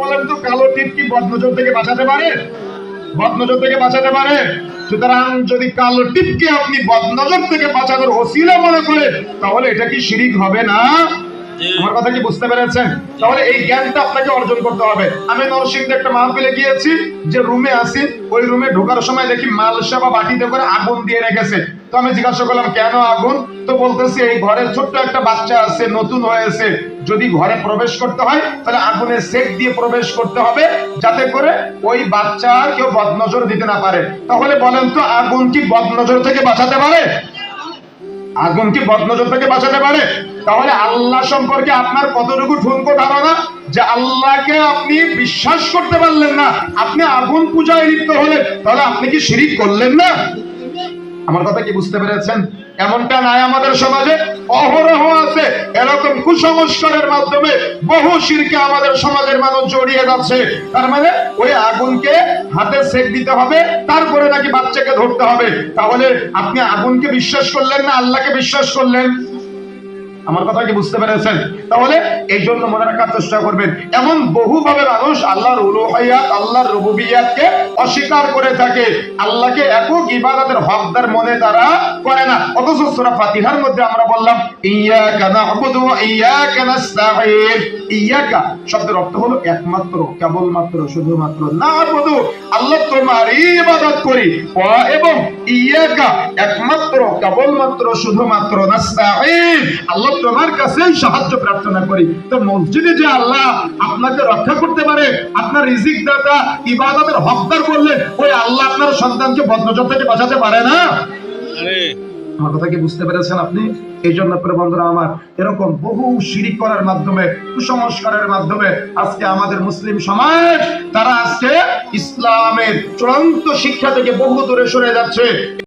বলেন তো কালো টিপ কি বদনজর থেকে বাঁচাতে পারে? বদনজর থেকে বাঁচাতে পারে? সুতরাং যদি কালো টিপকে আপনি বদনজর থেকে বাঁচানোর ওসিলা মনে করেন তাহলে এটা কি শিরিক হবে না? আমার কথা কি বুঝতে পেরেছেন? তাহলে এই জ্ঞানটা আপনাকে অর্জন করতে হবে। আমি নরসিংদে একটা মাহফিলে গিয়েছি যে রুমে আছি ওই রুমে ঢোকার সময় দেখি মালসা বা বাটিতে করে আগুন দিয়ে রেখেছে। তো আমি জিজ্ঞাসা করলাম কেন আগুন? তো বলতেছি এই ঘরের ছোট্ট একটা বাচ্চা আছে নতুন হয়েছে। যদি ঘরে প্রবেশ করতে হয়, তাহলে আগুনে সেক দিয়ে প্রবেশ করতে হবে, যাতে করে ওই বাচ্চা কেউ বদনজর দিতে না পারে। তাহলে বলেন তো, আগুন কি বদনজর থেকে বাঁচাতে পারে? আগুন কি বদনজর থেকে বাঁচাতে পারে? তাহলে আল্লাহ সম্পর্কে আপনার কতটুকু ঠুনকো ধারণা? যে আল্লাহকে আপনি বিশ্বাস করতে পারলেন না, আপনি আগুন পূজায় লিপ্ত হলেন, তাহলে আপনি কি শিরিক করলেন না? আমার কথা কি বুঝতে পেরেছেন? এমনটা নাই আমাদের সমাজে। অহরহ আছে এরকম কুসংস্কারের মাধ্যমে বহু শিরকে আমাদের সমাজের মানুষ জড়িয়ে যাচ্ছে। তার মানে ওই আগুনকে হাতে সেক দিতে হবে, তারপরে নাকি বাচ্চাকে ধরতে হবে। তাহলে আপনি আগুনকে বিশ্বাস করলেন না, আল্লাহকে বিশ্বাস করলেন? আমার কথা কি বুঝতে পেরেছেন? তাহলে এই জন্য মনে রাখার চেষ্টা করবেন। এমন বহুভাবে মানুষ আল্লাহর উলুহাইয়াত আল্লাহর রুবুবিয়াতকে অস্বীকার করে থাকে। আল্লাহকে একক ইবাদতের হকদার মনে তারা করে না। অথচ সূরা ফাতিহার মধ্যে আমরা বললাম ইয়াকা না'বুদু ওয়া ইয়াকা নাস্তাঈন। ইয়াকা শব্দের অর্থ হলো একমাত্র, কেবলমাত্র, শুধুমাত্র না'বুদু। আল্লাহ তোমারই ইবাদত করি। ওয়া এবং ইয়াকা একমাত্র, কেবলমাত্র, শুধুমাত্র নাস্তাঈন। আল্লাহ তোমার কাছেই সাহায্য প্রার্থনা করি। তো মসজিদে যে আল্লাহ আপনাকে রক্ষা করতে পারে আপনার রিজিক দাতা ইবাদতের হকদার করলে ওই আল্লাহ আপনার সন্তানকে বদনজর থেকে বাঁচাতে পারে না? আমার কথা কি বুঝতে পেরেছেন আপনি? এই জন্য বন্ধুরা আমার এরকম বহু শিরিক করার মাধ্যমে কুসংস্কারের মাধ্যমে আজকে আমাদের মুসলিম সমাজ তারা আজকে ইসলামের চূড়ান্ত শিক্ষা থেকে বহু দূরে সরে যাচ্ছে।